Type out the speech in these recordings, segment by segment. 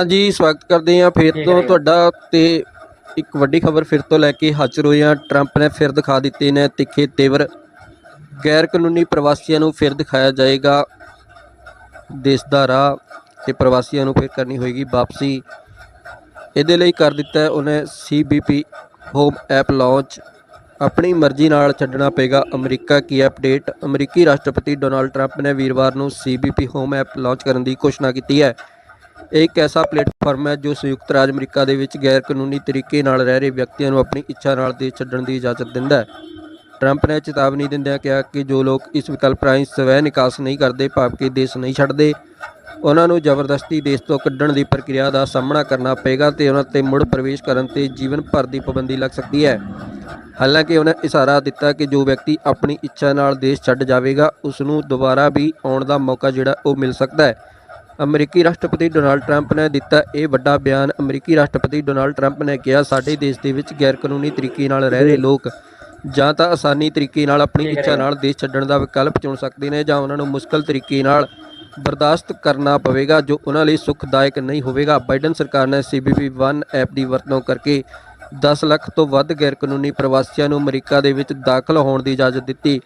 ਹਾਂਜੀ ਸਵਾਗਤ ਕਰਦੇ ਹਾਂ ਫਿਰ ਤੋਂ ਤੁਹਾਡਾ ਤੇ ਇੱਕ ਵੱਡੀ ਖਬਰ ਫਿਰ ਤੋਂ ਲੈ ਕੇ ਹਾਜ਼ਰ ਹੋਏ ਹਾਂ। ਟਰੰਪ ਨੇ ਫਿਰ ਦਿਖਾ ਦਿੱਤੇ ਨੇ ਤਿੱਖੇ ਤੇਵਰ। ਗੈਰ ਕਾਨੂੰਨੀ ਪ੍ਰਵਾਸੀਆਂ ਨੂੰ ਫਿਰ ਦਿਖਾਇਆ ਜਾਏਗਾ। ਦੇਸ਼ ਦਾ ਰਾਹ ਤੇ ਪ੍ਰਵਾਸੀਆਂ ਨੂੰ ਫਿਰ ਕਰਨੀ ਹੋਏਗੀ ਵਾਪਸੀ। ਇਹਦੇ ਲਈ ਕਰ ਦਿੱਤਾ ਉਹਨੇ ਸੀਬੀਪੀ ਹੋਮ ਐਪ ਲਾਂਚ ਆਪਣੀ ਮਰਜ਼ੀ ਨਾਲ ਛੱਡਣਾ ਪਏਗਾ ਅਮਰੀਕਾ ਕੀ ਅਪਡੇਟ? ਅਮਰੀਕੀ ਰਾਸ਼ਟਰਪਤੀ ਡੋਨਾਲਡ ਟਰੰਪ ਨੇ ਵੀਰਵਾਰ ਨੂੰ ਸੀਬੀਪੀ ਹੋਮ ਐਪ ਲਾਂਚ ਕਰਨ ਦੀ ਘੋਸ਼ਣਾ ਕੀਤੀ ਹੈ। ਇਹ ਇੱਕ ਐਸਾ ਪਲੇਟਫਾਰਮ ਹੈ ਜੋ ਸੰਯੁਕਤ ਰਾਜ ਅਮਰੀਕਾ ਦੇ ਵਿੱਚ ਗੈਰ ਕਾਨੂੰਨੀ ਤਰੀਕੇ ਨਾਲ ਰਹਿ ਰਹੇ ਵਿਅਕਤੀਆਂ ਨੂੰ ਆਪਣੀ ਇੱਛਾ ਨਾਲ ਦੇਸ਼ ਛੱਡਣ ਦੀ ਇਜਾਜ਼ਤ ਦਿੰਦਾ ਹੈ। ਟਰੰਪ ਨੇ ਚੇਤਾਵਨੀ ਦਿੰਦਿਆਂ ਕਿਹਾ ਕਿ ਜੋ ਲੋਕ ਇਸ ਵਿਕਲਪ ਰਾਹੀਂ ਸਵੈ ਨਿਕਾਸ ਨਹੀਂ ਕਰਦੇ, ਭਾਵ ਕਿ ਦੇਸ਼ ਨਹੀਂ ਛੱਡਦੇ, ਉਹਨਾਂ ਨੂੰ ਜ਼ਬਰਦਸਤੀ ਦੇਸ਼ ਤੋਂ ਕੱਢਣ ਦੀ ਪ੍ਰਕਿਰਿਆ ਦਾ ਸਾਹਮਣਾ ਕਰਨਾ ਪਏਗਾ ਤੇ ਉਹਨਾਂ ਤੇ ਮੁੜ ਪ੍ਰਵੇਸ਼ ਕਰਨ ਤੇ ਜੀਵਨ ਭਰ ਦੀ ਪਾਬੰਦੀ ਲੱਗ ਸਕਦੀ ਹੈ। ਹਾਲਾਂਕਿ ਉਹਨਾਂ ਇਸ਼ਾਰਾ ਦਿੱਤਾ ਕਿ ਜੋ ਵਿਅਕਤੀ ਆਪਣੀ ਇੱਛਾ ਨਾਲ ਦੇਸ਼ ਛੱਡ ਜਾਵੇਗਾ ਉਸ ਨੂੰ ਦੁਬਾਰਾ ਵੀ ਆਉਣ ਦਾ ਮੌਕਾ ਜਿਹੜਾ ਉਹ ਮਿਲ ਸਕਦਾ ਹੈ। ਅਮਰੀਕੀ ਰਾਸ਼ਟਰਪਤੀ ਡੋਨਾਲਡ ਟਰੰਪ ਨੇ ਦਿੱਤਾ ਇਹ ਵੱਡਾ ਬਿਆਨ। ਅਮਰੀਕੀ ਰਾਸ਼ਟਰਪਤੀ ਡੋਨਾਲਡ ਟਰੰਪ ਨੇ ਕਿਹਾ, ਸਾਡੇ ਦੇਸ਼ ਦੇ ਵਿੱਚ ਗੈਰ ਕਾਨੂੰਨੀ ਤਰੀਕੇ ਨਾਲ ਰਹਿ ਰਹੇ ਲੋਕ ਜਾਂ ਤਾਂ ਆਸਾਨੀ ਤਰੀਕੇ ਨਾਲ ਆਪਣੀ ਇੱਛਾ ਨਾਲ ਦੇਸ਼ ਛੱਡਣ ਦਾ ਵਿਕਲਪ ਚੁਣ ਸਕਦੇ ਨੇ ਜਾਂ ਉਹਨਾਂ ਨੂੰ ਮੁਸ਼ਕਲ ਤਰੀਕੇ ਨਾਲ ਬਰਦਾਸ਼ਤ ਕਰਨਾ ਪਵੇਗਾ ਜੋ ਉਹਨਾਂ ਲਈ ਸੁਖਦਾਇਕ ਨਹੀਂ ਹੋਵੇਗਾ। ਬਾਈਡਨ ਸਰਕਾਰ ਨੇ CBP 1 ਐਪ ਦੀ ਵਰਤੋਂ ਕਰਕੇ 10 ਲੱਖ ਤੋਂ ਵੱਧ ਗੈਰ ਕਾਨੂੰਨੀ ਪ੍ਰਵਾਸੀਆਂ ਨੂੰ ਅਮਰੀਕਾ ਦੇ ਵਿੱਚ ਦਾਖਲ ਹੋਣ ਦੀ ਇਜਾਜ਼ਤ ਦਿੱਤੀ।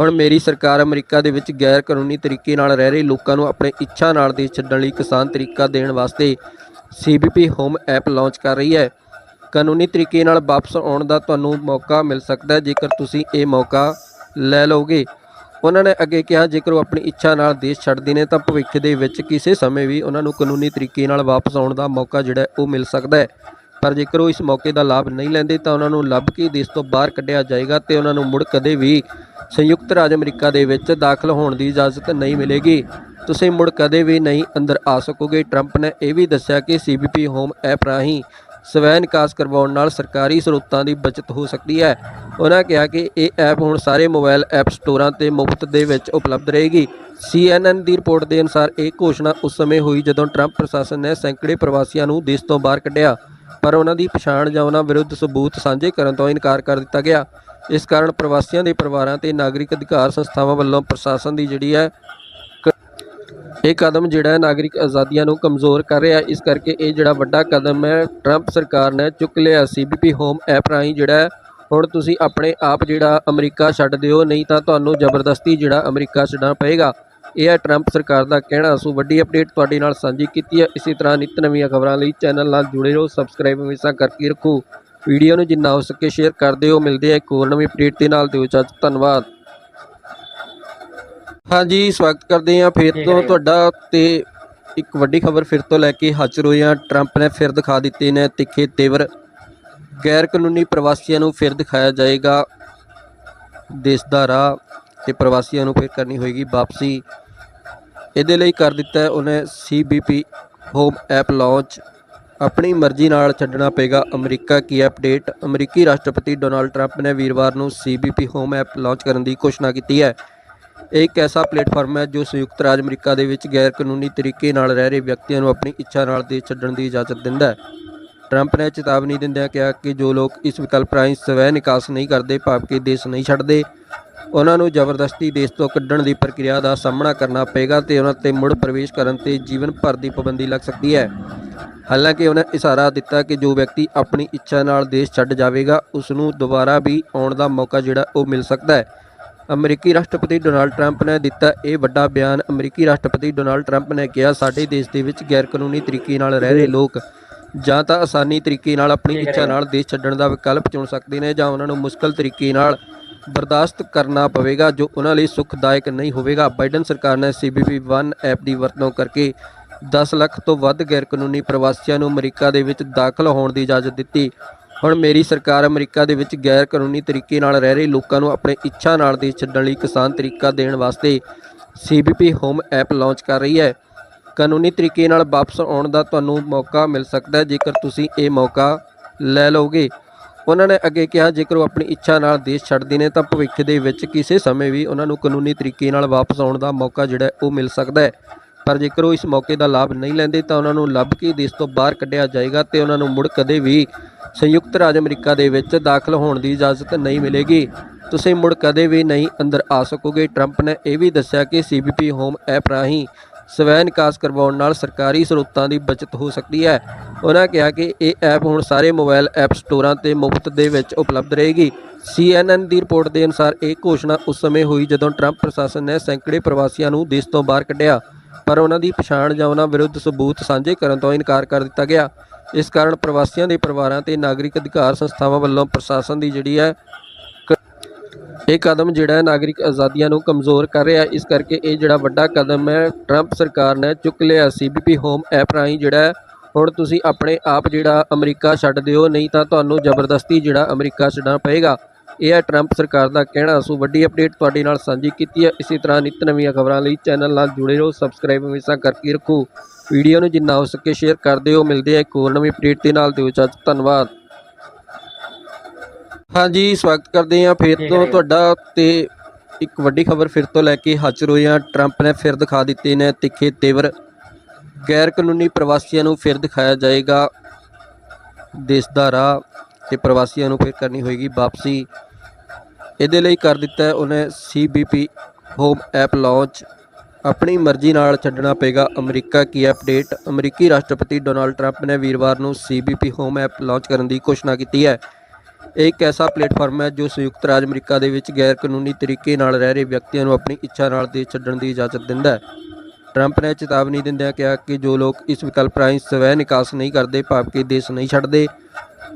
ਹੁਣ ਮੇਰੀ ਸਰਕਾਰ ਅਮਰੀਕਾ ਦੇ ਵਿੱਚ ਗੈਰ ਕਾਨੂੰਨੀ ਤਰੀਕੇ ਨਾਲ ਰਹਿ ਰਹੇ ਲੋਕਾਂ ਨੂੰ ਆਪਣੇ ਇੱਛਾ ਨਾਲ ਦੇਸ਼ ਛੱਡਣ ਲਈ ਕਿਸਾਨ ਤਰੀਕਾ ਦੇਣ ਵਾਸਤੇ CBP ਹੋਮ ਐਪ ਲਾਂਚ ਕਰ ਰਹੀ ਹੈ। ਕਾਨੂੰਨੀ ਤਰੀਕੇ ਨਾਲ ਵਾਪਸ ਆਉਣ ਦਾ ਤੁਹਾਨੂੰ ਮੌਕਾ ਮਿਲ ਸਕਦਾ ਹੈ, ਜੇਕਰ ਤੁਸੀਂ ਇਹ ਮੌਕਾ ਲੈ ਲਓਗੇ। ਉਹਨਾਂ ਨੇ ਅੱਗੇ ਕਿਹਾ, ਜੇਕਰ ਉਹ ਆਪਣੀ ਇੱਛਾ ਨਾਲ ਦੇਸ਼ ਛੱਡਦੇ ਨੇ, ਤਾਂ ਭਵਿੱਖ ਦੇ ਵਿੱਚ ਕਿਸੇ ਸਮੇਂ ਵੀ ਉਹਨਾਂ ਨੂੰ ਕਾਨੂੰਨੀ ਤਰੀਕੇ ਨਾਲ ਵਾਪਸ ਆਉਣ ਦਾ ਮੌਕਾ ਜਿਹੜਾ ਉਹ ਮਿਲ ਸਕਦਾ ਹੈ। ਪਰ ਜੇਕਰ ਉਹ ਇਸ ਮੌਕੇ ਦਾ ਲਾਭ ਨਹੀਂ ਲੈਂਦੇ ਤਾਂ ਉਹਨਾਂ ਨੂੰ ਲੱਭ ਕੇ ਦੇਸ਼ ਤੋਂ ਬਾਹਰ ਕੱਢਿਆ ਜਾਏਗਾ ਤੇ ਉਹਨਾਂ ਨੂੰ ਮੁੜ ਕਦੇ ਵੀ ਸੰਯੁਕਤ ਰਾਜ ਅਮਰੀਕਾ ਦੇ ਵਿੱਚ ਦਾਖਲ ਹੋਣ ਦੀ ਇਜਾਜ਼ਤ ਨਹੀਂ ਮਿਲੇਗੀ। ਤੁਸੀਂ ਮੁੜ ਕਦੇ ਵੀ ਨਹੀਂ ਅੰਦਰ ਆ ਸਕੋਗੇ। ਟਰੰਪ ਨੇ ਇਹ ਵੀ ਦੱਸਿਆ ਕਿ CBP ਹੋਮ ਐਪ ਰਾਹੀਂ ਸਵੈ ਨਿਕਾਸ ਕਰਵਾਉਣ ਨਾਲ ਸਰਕਾਰੀ ਸਰੋਤਾਂ ਦੀ ਬਚਤ ਹੋ ਸਕਦੀ ਹੈ। ਉਹਨਾਂ ਕਿਹਾ ਕਿ ਇਹ ਐਪ ਹੁਣ ਸਾਰੇ ਮੋਬਾਈਲ ਐਪ ਸਟੋਰਾਂ ਤੇ ਮੁਫਤ ਦੇ ਵਿੱਚ ਉਪਲਬਧ ਰਹੇਗੀ। CNN ਦੀ ਰਿਪੋਰਟ ਦੇ ਅਨੁਸਾਰ ਇਹ ਘੋਸ਼ਣਾ ਉਸ ਸਮੇਂ ਹੋਈ ਜਦੋਂ ਟਰੰਪ ਪ੍ਰਸ਼ਾਸਨ ਨੇ ਸੈਂਕੜੇ ਪ੍ਰਵਾਸੀਆਂ ਨੂੰ ਦੇਸ਼ ਤੋਂ ਬਾਹਰ ਕੱਢਿਆ। ਪਰ ਉਹਨਾਂ ਦੀ ਪਛਾਣ ਜਾਂ ਉਹਨਾਂ ਵਿਰੁੱਧ ਸਬੂਤ ਸਾਂਝੇ ਕਰਨ ਤੋਂ ਇਨਕਾਰ ਕਰ ਦਿੱਤਾ ਗਿਆ। ਇਸ ਕਾਰਨ ਪ੍ਰਵਾਸੀਆਂ ਦੇ ਪਰਿਵਾਰਾਂ ਤੇ ਨਾਗਰਿਕ ਅਧਿਕਾਰ ਸੰਸਥਾਵਾਂ ਵੱਲੋਂ ਪ੍ਰਸ਼ਾਸਨ ਦੀ ਜਿਹੜੀ ਹੈ ਇਹ ਕਦਮ ਜਿਹੜਾ ਹੈ ਨਾਗਰਿਕ ਆਜ਼ਾਦੀਆਂ ਨੂੰ ਕਮਜ਼ੋਰ ਕਰ ਰਿਹਾ ਇਸ ਕਰਕੇ ਇਹ ਜਿਹੜਾ ਵੱਡਾ ਕਦਮ ਹੈ ਟਰੰਪ ਸਰਕਾਰ ਨੇ ਚੁੱਕ ਲਿਆ ਸੀਬੀਪੀ ਹੋਮ ਐਪ ਰਾਹੀਂ ਜਿਹੜਾ ਹੈ, ਹੁਣ ਤੁਸੀਂ ਆਪਣੇ ਆਪ ਜਿਹੜਾ ਅਮਰੀਕਾ ਛੱਡ ਦਿਓ ਨਹੀਂ ਤਾਂ ਤੁਹਾਨੂੰ ਜ਼ਬਰਦਸਤੀ ਜਿਹੜਾ ਅਮਰੀਕਾ ਛੱਡਣਾ ਪਏਗਾ। ਇਹ ਹੈ ਟਰੰਪ ਸਰਕਾਰ ਦਾ ਕਹਿਣਾ। ਸੋ ਵੱਡੀ ਅਪਡੇਟ ਤੁਹਾਡੇ ਨਾਲ ਸਾਂਝੀ ਕੀਤੀ ਹੈ। ਇਸੇ ਤਰ੍ਹਾਂ ਨਿਤ ਨਵੀਆਂ ਖਬਰਾਂ ਲਈ ਚੈਨਲ ਨਾਲ ਜੁੜੇ ਰਹੋ। ਸਬਸਕ੍ਰਾਈਬ ਹਮੇਸ਼ਾ ਕਰਕੇ ਰੱਖੋ। ਵੀਡੀਓ ਨੂੰ ਜਿੰਨਾ ਹੋ ਸਕੇ ਸ਼ੇਅਰ ਕਰ ਦਿਓ। ਮਿਲਦੇ ਆ ਇੱਕ ਹੋਰ ਨਵੀਂ ਅਪਡੇਟ ਦੇ ਨਾਲ। ਦਿਓ ਇਜਾਜ਼ਤ। ਧੰਨਵਾਦ। ਹਾਂਜੀ ਸਵਾਗਤ ਕਰਦੇ ਹਾਂ। ਫਿਰ ਤੋਂ ਤੁਹਾਡਾ ਤੇ ਇੱਕ ਵੱਡੀ ਖਬਰ ਫਿਰ ਤੋਂ ਲੈ ਕੇ ਹਾਜ਼ਰ ਹੋਏ ਹਾਂ। ਟਰੰਪ ਨੇ ਫਿਰ ਦਿਖਾ ਦਿੱਤੇ ਨੇ ਤਿੱਖੇ ਤੇਵਰ। ਗੈਰ ਕਾਨੂੰਨੀ ਪ੍ਰਵਾਸੀਆਂ ਨੂੰ ਫਿਰ ਦਿਖਾਇਆ ਜਾਏਗਾ। ਦੇਸ਼ ਦਾ ਰਾਹ ਤੇ ਪ੍ਰਵਾਸੀਆਂ ਨੂੰ ਫਿਰ ਕਰਨੀ ਹੋਏਗੀ ਵਾਪਸੀ। ਇਹਦੇ ਲਈ ਕਰ ਦਿੱਤਾ ਹੈ ਉਹਨੇ CBP ਹੋਮ ਐਪ ਲਾਂਚ ਆਪਣੀ ਮਰਜ਼ੀ ਨਾਲ ਛੱਡਣਾ ਪਏਗਾ। ਅਮਰੀਕਾ ਕੀ ਅਪਡੇਟ? ਅਮਰੀਕੀ ਰਾਸ਼ਟਰਪਤੀ ਡੋਨਾਲਡ ਟਰੰਪ ਨੇ ਵੀਰਵਾਰ ਨੂੰ CBP ਹੋਮ ਐਪ ਲਾਂਚ ਕਰਨ ਦੀ ਘੋਸ਼ਣਾ ਕੀਤੀ ਹੈ। ਇਹ ਇੱਕ ਐਸਾ ਪਲੇਟਫਾਰਮ ਹੈ ਜੋ ਸੰਯੁਕਤ ਰਾਜ ਅਮਰੀਕਾ ਦੇ ਵਿੱਚ ਗੈਰ ਕਾਨੂੰਨੀ ਤਰੀਕੇ ਨਾਲ ਰਹਿ ਰਹੇ ਵਿਅਕਤੀਆਂ ਨੂੰ ਆਪਣੀ ਇੱਛਾ ਨਾਲ ਦੇਸ਼ ਛੱਡਣ ਦੀ ਇਜਾਜ਼ਤ ਦਿੰਦਾ ਹੈ। ਟਰੰਪ ਨੇ ਚੇਤਾਵਨੀ ਦਿੰਦਿਆਂ ਕਿਹਾ ਕਿ ਜੋ ਲੋਕ ਇਸ ਵਿਕਲਪ ਰਾਹੀਂ ਸਵੈ ਨਿਕਾਸ ਨਹੀਂ ਕਰਦੇ, ਭਾਵ ਕਿ ਦੇਸ਼ ਨਹੀਂ ਛੱਡਦੇ ਉਹਨਾਂ ਨੂੰ ਜ਼ਬਰਦਸਤੀ ਦੇਸ਼ ਤੋਂ ਕੱਢਣ ਦੀ ਪ੍ਰਕਿਰਿਆ ਦਾ ਸਾਹਮਣਾ ਕਰਨਾ ਪਏਗਾ ਤੇ ਉਹਨਾਂ ਤੇ ਮੁੜ ਪ੍ਰਵੇਸ਼ ਕਰਨ ਤੇ ਜੀਵਨ ਭਰ ਦੀ ਪਾਬੰਦੀ ਲੱਗ ਸਕਦੀ ਹੈ। ਹਾਲਾਂਕਿ ਉਹਨਾਂ ਇਸ਼ਾਰਾ ਦਿੱਤਾ ਕਿ ਜੋ ਵਿਅਕਤੀ ਆਪਣੀ ਇੱਛਾ ਨਾਲ ਦੇਸ਼ ਛੱਡ ਜਾਵੇਗਾ ਉਸ ਨੂੰ ਦੁਬਾਰਾ ਵੀ ਆਉਣ ਦਾ ਮੌਕਾ ਜਿਹੜਾ ਉਹ ਮਿਲ ਸਕਦਾ ਹੈ। ਅਮਰੀਕੀ ਰਾਸ਼ਟਰਪਤੀ ਡੋਨਾਲਡ ਟਰੰਪ ਨੇ ਦਿੱਤਾ ਇਹ ਵੱਡਾ ਬਿਆਨ। ਅਮਰੀਕੀ ਰਾਸ਼ਟਰਪਤੀ ਡੋਨਾਲਡ ਟਰੰਪ ਨੇ ਕਿਹਾ ਸਾਡੇ ਦੇਸ਼ ਦੇ ਵਿੱਚ ਗੈਰ ਕਾਨੂੰਨੀ ਤਰੀਕੇ ਨਾਲ ਰਹਿ ਰਹੇ ਲੋਕ ਜਾਂ ਤਾਂ ਆਸਾਨੀ ਤਰੀਕੇ ਨਾਲ ਆਪਣੀ ਇੱਛਾ ਨਾਲ ਦੇਸ਼ ਛੱਡਣ ਦਾ ਵਿਕਲਪ ਚੁਣ ਸਕਦੇ ਨੇ ਜਾਂ ਉਹਨਾਂ ਨੂੰ ਮੁਸ਼ਕਲ ਤਰੀਕੇ ਨਾਲ ਬਰਦਾਸ਼ਤ ਕਰਨਾ ਪਵੇਗਾ ਜੋ ਉਹਨਾਂ ਲਈ ਸੁਖਦਾਇਕ ਨਹੀਂ ਹੋਵੇਗਾ। ਬਾਈਡਨ ਸਰਕਾਰ ਨੇ CBP 1 ਐਪ ਦੀ ਵਰਤੋਂ ਕਰਕੇ 10 ਲੱਖ ਤੋਂ ਵੱਧ ਗੈਰ ਕਾਨੂੰਨੀ ਪ੍ਰਵਾਸੀਆਂ ਨੂੰ ਅਮਰੀਕਾ ਦੇ ਵਿੱਚ ਦਾਖਲ ਹੋਣ ਦੀ ਇਜਾਜ਼ਤ ਦਿੱਤੀ। ਹੁਣ ਮੇਰੀ ਸਰਕਾਰ ਅਮਰੀਕਾ ਦੇ ਵਿੱਚ ਗੈਰ ਕਾਨੂੰਨੀ ਤਰੀਕੇ ਨਾਲ ਰਹਿ ਰਹੇ ਲੋਕਾਂ ਨੂੰ ਆਪਣੇ ਇੱਛਾ ਨਾਲ ਦੇਸ਼ ਛੱਡਣ ਲਈ ਕਿਸਾਨ ਤਰੀਕਾ ਦੇਣ ਵਾਸਤੇ CBP ਹੋਮ ਐਪ ਲਾਂਚ ਕਰ ਰਹੀ ਹੈ। ਕਾਨੂੰਨੀ ਤਰੀਕੇ ਨਾਲ ਵਾਪਸ ਆਉਣ ਦਾ ਤੁਹਾਨੂੰ ਮੌਕਾ ਮਿਲ ਸਕਦਾ ਹੈ। ਜੇਕਰ ਤੁਸੀਂ ਇਹ ਮੌਕਾ ਲੈ ਲਓਗੇ ਉਹਨਾਂ ਨੇ ਅੱਗੇ ਕਿਹਾ, ਜੇਕਰ ਉਹ ਆਪਣੀ ਇੱਛਾ ਨਾਲ ਦੇਸ਼ ਛੱਡਦੇ ਨੇ ਤਾਂ ਭਵਿੱਖ ਦੇ ਵਿੱਚ ਕਿਸੇ ਸਮੇਂ ਵੀ ਉਹਨਾਂ ਨੂੰ ਕਾਨੂੰਨੀ ਤਰੀਕੇ ਨਾਲ ਵਾਪਸ ਆਉਣ ਦਾ ਮੌਕਾ ਜਿਹੜਾ ਉਹ ਮਿਲ ਸਕਦਾ ਹੈ। ਪਰ ਜੇਕਰ ਉਹ ਇਸ ਮੌਕੇ ਦਾ ਲਾਭ ਨਹੀਂ ਲੈਂਦੇ ਤਾਂ ਉਹਨਾਂ ਨੂੰ ਲੱਭ ਕੇ ਦੇਸ਼ ਤੋਂ ਬਾਹਰ ਕੱਢਿਆ ਜਾਏਗਾ ਤੇ ਉਹਨਾਂ ਨੂੰ ਮੁੜ ਕਦੇ ਵੀ ਸੰਯੁਕਤ ਰਾਜ ਅਮਰੀਕਾ ਦੇ ਵਿੱਚ ਦਾਖਲ ਹੋਣ ਦੀ ਇਜਾਜ਼ਤ ਨਹੀਂ ਮਿਲੇਗੀ। ਤੁਸੀਂ ਮੁੜ ਕਦੇ ਵੀ ਨਹੀਂ ਅੰਦਰ ਆ ਸਕੋਗੇ। ਟਰੰਪ ਨੇ ਇਹ ਵੀ ਦੱਸਿਆ ਕਿ CBP ਹੋਮ ਐਪ ਰਾਹੀਂ ਸਵੈ ਨਿਕਾਸ ਕਰਵਾਉਣ ਨਾਲ ਸਰਕਾਰੀ ਸਰੋਤਾਂ ਦੀ ਬਚਤ ਹੋ ਸਕਦੀ ਹੈ। ਉਹਨਾਂ ਕਿਹਾ ਕਿ ਇਹ ਐਪ ਹੁਣ ਸਾਰੇ ਮੋਬਾਈਲ ਐਪ ਸਟੋਰਾਂ ਤੇ ਮੁਫਤ ਦੇ ਵਿੱਚ ਉਪਲਬਧ ਰਹੇਗੀ। CNN ਦੀ ਰਿਪੋਰਟ ਦੇ ਅਨੁਸਾਰ ਇਹ ਘੋਸ਼ਣਾ ਉਸ ਸਮੇਂ ਹੋਈ ਜਦੋਂ ਟਰੰਪ ਪ੍ਰਸ਼ਾਸਨ ਨੇ ਸੈਂਕੜੇ ਪ੍ਰਵਾਸੀਆਂ ਨੂੰ ਦੇਸ਼ ਤੋਂ ਬਾਹਰ ਕੱਢਿਆ, ਪਰ ਉਹਨਾਂ ਦੀ ਪਛਾਣ ਜਾਂ ਉਹਨਾਂ ਵਿਰੁੱਧ ਸਬੂਤ ਸਾਂਝੇ ਕਰਨ ਤੋਂ ਇਨਕਾਰ ਕਰ ਦਿੱਤਾ ਗਿਆ। ਇਸ ਕਾਰਨ ਪ੍ਰਵਾਸੀਆਂ ਦੇ ਪਰਿਵਾਰਾਂ ਤੇ ਨਾਗਰਿਕ ਅਧਿਕਾਰ ਸੰਸਥਾਵਾਂ ਵੱਲੋਂ ਪ੍ਰਸ਼ਾਸਨ ਦੀ ਜਿਹੜੀ ਹੈ ਇਹ ਕਦਮ ਜਿਹੜਾ ਹੈ ਨਾਗਰਿਕ ਆਜ਼ਾਦੀਆਂ ਨੂੰ ਕਮਜ਼ੋਰ ਕਰ ਰਿਹਾ ਇਸ ਕਰਕੇ ਇਹ ਜਿਹੜਾ ਵੱਡਾ ਕਦਮ ਹੈ, ਟਰੰਪ ਸਰਕਾਰ ਨੇ ਚੁੱਕ ਲਿਆ ਸੀਬੀਪੀ ਹੋਮ ਐਪ ਰਾਹੀਂ ਜਿਹੜਾ ਹੁਣ ਤੁਸੀਂ ਆਪਣੇ ਆਪ ਜਿਹੜਾ ਅਮਰੀਕਾ ਛੱਡ ਦਿਓ, ਨਹੀਂ ਤਾਂ ਤੁਹਾਨੂੰ ਜ਼ਬਰਦਸਤੀ ਜਿਹੜਾ ਅਮਰੀਕਾ ਛੱਡਣਾ ਪਏਗਾ। ਇਹ ਹੈ ਟਰੰਪ ਸਰਕਾਰ ਦਾ ਕਹਿਣਾ। ਸੋ ਵੱਡੀ ਅਪਡੇਟ ਤੁਹਾਡੇ ਨਾਲ ਸਾਂਝੀ ਕੀਤੀ ਹੈ। ਇਸੇ ਤਰ੍ਹਾਂ ਨਿਤ ਨਵੀਆਂ ਖਬਰਾਂ ਲਈ ਚੈਨਲ ਨਾਲ ਜੁੜੇ ਰਹੋ। ਸਬਸਕ੍ਰਾਈਬ ਹਮੇਸ਼ਾ ਕਰਕੇ ਰੱਖੋ। ਵੀਡੀਓ ਨੂੰ ਜਿੰਨਾ ਹੋ ਸਕੇ ਸ਼ੇਅਰ ਕਰ ਦਿਓ। ਮਿਲਦੇ ਆ ਇੱਕ ਹੋਰ ਨਵੀਂ ਅਪਡੇਟ ਦੇ ਨਾਲ। ਦਿਓ ਇਜਾਜ਼ਤ। ਧੰਨਵਾਦ। ਹਾਂਜੀ ਸਵਾਗਤ ਕਰਦੇ ਹਾਂ ਫਿਰ ਤੋਂ ਤੁਹਾਡਾ ਤੇ ਇੱਕ ਵੱਡੀ ਖਬਰ ਫਿਰ ਤੋਂ ਲੈ ਕੇ ਹਾਜ਼ਰ ਹੋਏ ਹਾਂ। ਟਰੰਪ ਨੇ ਫਿਰ ਦਿਖਾ ਦਿੱਤੇ ਨੇ ਤਿੱਖੇ ਤੇਵਰ। ਗੈਰ ਕਾਨੂੰਨੀ ਪ੍ਰਵਾਸੀਆਂ ਨੂੰ ਫਿਰ ਦਿਖਾਇਆ ਜਾਏਗਾ। ਦੇਸ਼ ਦਾ ਰਾਹ ਤੇ ਪ੍ਰਵਾਸੀਆਂ ਨੂੰ ਫਿਰ ਕਰਨੀ ਹੋਏਗੀ ਵਾਪਸੀ। ਇਹਦੇ ਲਈ ਕਰ ਦਿੱਤਾ ਉਹਨੇ ਸੀਬੀਪੀ ਹੋਮ ਐਪ ਲਾਂਚ ਆਪਣੀ ਮਰਜ਼ੀ ਨਾਲ ਛੱਡਣਾ ਪਏਗਾ ਅਮਰੀਕਾ ਕੀ ਅਪਡੇਟ? ਅਮਰੀਕੀ ਰਾਸ਼ਟਰਪਤੀ ਡੋਨਾਲਡ ਟਰੰਪ ਨੇ ਵੀਰਵਾਰ ਨੂੰ ਸੀਬੀਪੀ ਹੋਮ ਐਪ ਲਾਂਚ ਕਰਨ ਦੀ ਘੋਸ਼ਣਾ ਕੀਤੀ ਹੈ। ਇਹ ਇੱਕ ਐਸਾ ਪਲੇਟਫਾਰਮ ਹੈ ਜੋ ਸੰਯੁਕਤ ਰਾਜ ਅਮਰੀਕਾ ਦੇ ਵਿੱਚ ਗੈਰ ਕਾਨੂੰਨੀ ਤਰੀਕੇ ਨਾਲ ਰਹਿ ਰਹੇ ਵਿਅਕਤੀਆਂ ਨੂੰ ਆਪਣੀ ਇੱਛਾ ਨਾਲ ਦੇਸ਼ ਛੱਡਣ ਦੀ ਇਜਾਜ਼ਤ ਦਿੰਦਾ ਹੈ। ਟਰੰਪ ਨੇ ਚੇਤਾਵਨੀ ਦਿੰਦਿਆਂ ਕਿਹਾ ਕਿ ਜੋ ਲੋਕ ਇਸ ਵਿਕਲਪ ਰਾਹੀਂ ਸਵੈ ਨਿਕਾਸ ਨਹੀਂ ਕਰਦੇ, ਭਾਵ ਕਿ ਦੇਸ਼ ਨਹੀਂ ਛੱਡਦੇ,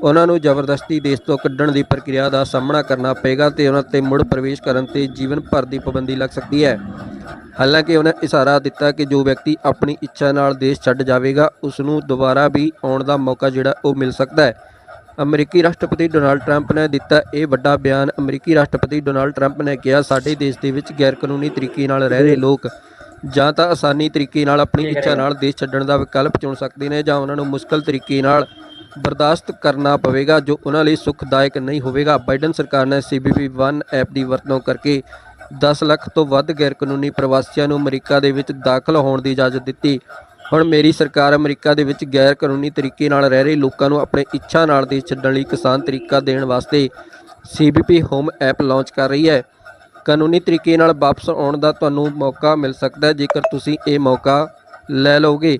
ਉਹਨਾਂ ਨੂੰ ਜ਼ਬਰਦਸਤੀ ਦੇਸ਼ ਤੋਂ ਕੱਢਣ ਦੀ ਪ੍ਰਕਿਰਿਆ ਦਾ ਸਾਹਮਣਾ ਕਰਨਾ ਪਏਗਾ ਤੇ ਉਹਨਾਂ ਤੇ ਮੁੜ ਪ੍ਰਵੇਸ਼ ਕਰਨ ਤੇ ਜੀਵਨ ਭਰ ਦੀ ਪਾਬੰਦੀ ਲੱਗ ਸਕਦੀ ਹੈ। ਹਾਲਾਂਕਿ ਉਹਨੇ ਇਸ਼ਾਰਾ ਦਿੱਤਾ ਕਿ ਜੋ ਵਿਅਕਤੀ ਆਪਣੀ ਇੱਛਾ ਨਾਲ ਦੇਸ਼ ਛੱਡ ਜਾਵੇਗਾ ਉਸ ਨੂੰ ਦੁਬਾਰਾ ਵੀ ਆਉਣ ਦਾ ਮੌਕਾ ਜਿਹੜਾ ਉਹ ਮਿਲ ਸਕਦਾ ਹੈ। ਅਮਰੀਕੀ ਰਾਸ਼ਟਰਪਤੀ ਡੋਨਾਲਡ ਟਰੰਪ ਨੇ ਦਿੱਤਾ ਇਹ ਵੱਡਾ ਬਿਆਨ। ਅਮਰੀਕੀ ਰਾਸ਼ਟਰਪਤੀ ਡੋਨਾਲਡ ਟਰੰਪ ਨੇ ਕਿਹਾ ਸਾਡੇ ਦੇਸ਼ ਦੇ ਵਿੱਚ ਗੈਰ ਕਾਨੂੰਨੀ ਤਰੀਕੇ ਨਾਲ ਰਹਿ ਰਹੇ ਲੋਕ ਜਾਂ ਤਾਂ ਆਸਾਨੀ ਤਰੀਕੇ ਨਾਲ ਆਪਣੀ ਇੱਛਾ ਨਾਲ ਦੇਸ਼ ਛੱਡਣ ਦਾ ਵਿਕਲਪ ਚੁਣ ਸਕਦੇ ਨੇ ਜਾਂ ਉਹਨਾਂ ਨੂੰ ਮੁਸ਼ਕਲ ਤਰੀਕੇ ਨਾਲ ਬਰਦਾਸ਼ਤ ਕਰਨਾ ਪਵੇਗਾ ਜੋ ਉਹਨਾਂ ਲਈ ਸੁਖਦਾਇਕ ਨਹੀਂ ਹੋਵੇਗਾ। ਬਾਈਡਨ ਸਰਕਾਰ ਨੇ ਸੀਬੀਪੀ 1 ਐਪ ਦੀ ਵਰਤੋਂ ਕਰਕੇ 10 ਲੱਖ ਤੋਂ ਵੱਧ ਗੈਰ ਕਾਨੂੰਨੀ ਪ੍ਰਵਾਸੀਆਂ ਨੂੰ ਅਮਰੀਕਾ ਦੇ ਵਿੱਚ ਦਾਖਲ ਹੋਣ ਦੀ ਇਜਾਜ਼ਤ ਦਿੱਤੀ। ਹੁਣ ਮੇਰੀ ਸਰਕਾਰ ਅਮਰੀਕਾ ਦੇ ਵਿੱਚ ਗੈਰ ਕਾਨੂੰਨੀ ਤਰੀਕੇ ਨਾਲ ਰਹਿ ਰਹੇ ਲੋਕਾਂ ਨੂੰ ਆਪਣੇ ਇੱਛਾ ਨਾਲ ਦੇਸ਼ ਛੱਡਣ ਲਈ ਕਿਸਾਨ ਤਰੀਕਾ ਦੇਣ ਵਾਸਤੇ ਸੀਬੀਪੀ ਹੋਮ ਐਪ ਲਾਂਚ ਕਰ ਰਹੀ ਹੈ। ਕਾਨੂੰਨੀ ਤਰੀਕੇ ਨਾਲ ਵਾਪਸ ਆਉਣ ਦਾ ਤੁਹਾਨੂੰ ਮੌਕਾ ਮਿਲ ਸਕਦਾ ਹੈ, ਜੇਕਰ ਤੁਸੀਂ ਇਹ ਮੌਕਾ ਲੈ ਲਓਗੇ।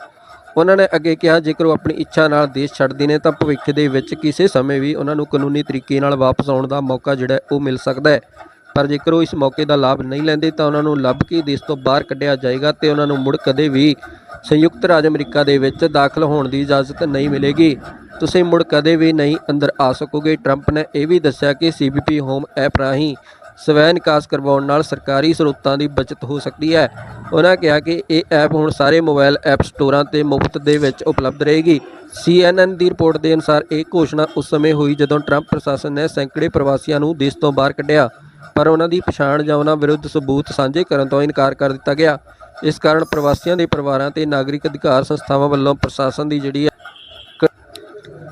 ਉਹਨਾਂ ਨੇ ਅੱਗੇ ਕਿਹਾ, ਜੇਕਰ ਉਹ ਆਪਣੀ ਇੱਛਾ ਨਾਲ ਦੇਸ਼ ਛੱਡਦੇ ਨੇ, ਤਾਂ ਭਵਿੱਖ ਦੇ ਵਿੱਚ ਕਿਸੇ ਸਮੇਂ ਵੀ ਉਹਨਾਂ ਨੂੰ ਕਾਨੂੰਨੀ ਤਰੀਕੇ ਨਾਲ ਵਾਪਸ ਆਉਣ ਦਾ ਮੌਕਾ ਜਿਹੜਾ ਉਹ ਮਿਲ ਸਕਦਾ ਹੈ। ਪਰ ਜੇਕਰ ਉਹ ਇਸ ਮੌਕੇ ਦਾ ਲਾਭ ਨਹੀਂ ਲੈਂਦੇ ਤਾਂ ਉਹਨਾਂ ਨੂੰ ਲੱਭ ਕੇ ਦੇਸ਼ ਤੋਂ ਬਾਹਰ ਕੱਢਿਆ ਜਾਏਗਾ ਤੇ ਉਹਨਾਂ ਨੂੰ ਮੁੜ ਕਦੇ ਵੀ ਸੰਯੁਕਤ ਰਾਜ ਅਮਰੀਕਾ ਦੇ ਵਿੱਚ ਦਾਖਲ ਹੋਣ ਦੀ ਇਜਾਜ਼ਤ ਨਹੀਂ ਮਿਲੇਗੀ। ਤੁਸੀਂ ਮੁੜ ਕਦੇ ਵੀ ਨਹੀਂ ਅੰਦਰ ਆ ਸਕੋਗੇ। ਟਰੰਪ ਨੇ ਇਹ ਵੀ ਦੱਸਿਆ ਕਿ ਸੀਬੀਪੀ ਹੋਮ ਐਪ ਰਾਹੀਂ ਸਵੈ ਨਿਕਾਸ ਕਰਵਾਉਣ ਨਾਲ ਸਰਕਾਰੀ ਸਰੋਤਾਂ ਦੀ ਬਚਤ ਹੋ ਸਕਦੀ ਹੈ। ਉਹਨਾਂ ਕਿਹਾ ਕਿ ਇਹ ਐਪ ਹੁਣ ਸਾਰੇ ਮੋਬਾਈਲ ਐਪ ਸਟੋਰਾਂ ਤੇ ਮੁਫਤ ਦੇ ਵਿੱਚ ਉਪਲਬਧ ਰਹੇਗੀ। CNN ਦੀ ਰਿਪੋਰਟ ਦੇ ਅਨੁਸਾਰ ਇਹ ਘੋਸ਼ਣਾ ਉਸ ਸਮੇਂ ਹੋਈ ਜਦੋਂ ਟਰੰਪ ਪ੍ਰਸ਼ਾਸਨ ਨੇ ਸੈਂਕੜੇ ਪ੍ਰਵਾਸੀਆਂ ਨੂੰ ਦੇਸ਼ ਤੋਂ ਬਾਹਰ ਕੱਢਿਆ। ਪਰ ਉਹਨਾਂ ਦੀ ਪਛਾਣ ਜਾਂ ਉਹਨਾਂ ਵਿਰੁੱਧ ਸਬੂਤ ਸਾਂਝੇ ਕਰਨ ਤੋਂ ਇਨਕਾਰ ਕਰ ਦਿੱਤਾ ਗਿਆ। ਇਸ ਕਾਰਨ ਪ੍ਰਵਾਸੀਆਂ ਦੇ ਪਰਿਵਾਰਾਂ ਤੇ ਨਾਗਰਿਕ ਅਧਿਕਾਰ ਸੰਸਥਾਵਾਂ ਵੱਲੋਂ ਪ੍ਰਸ਼ਾਸਨ ਦੀ ਜਿਹੜੀ ਹੈ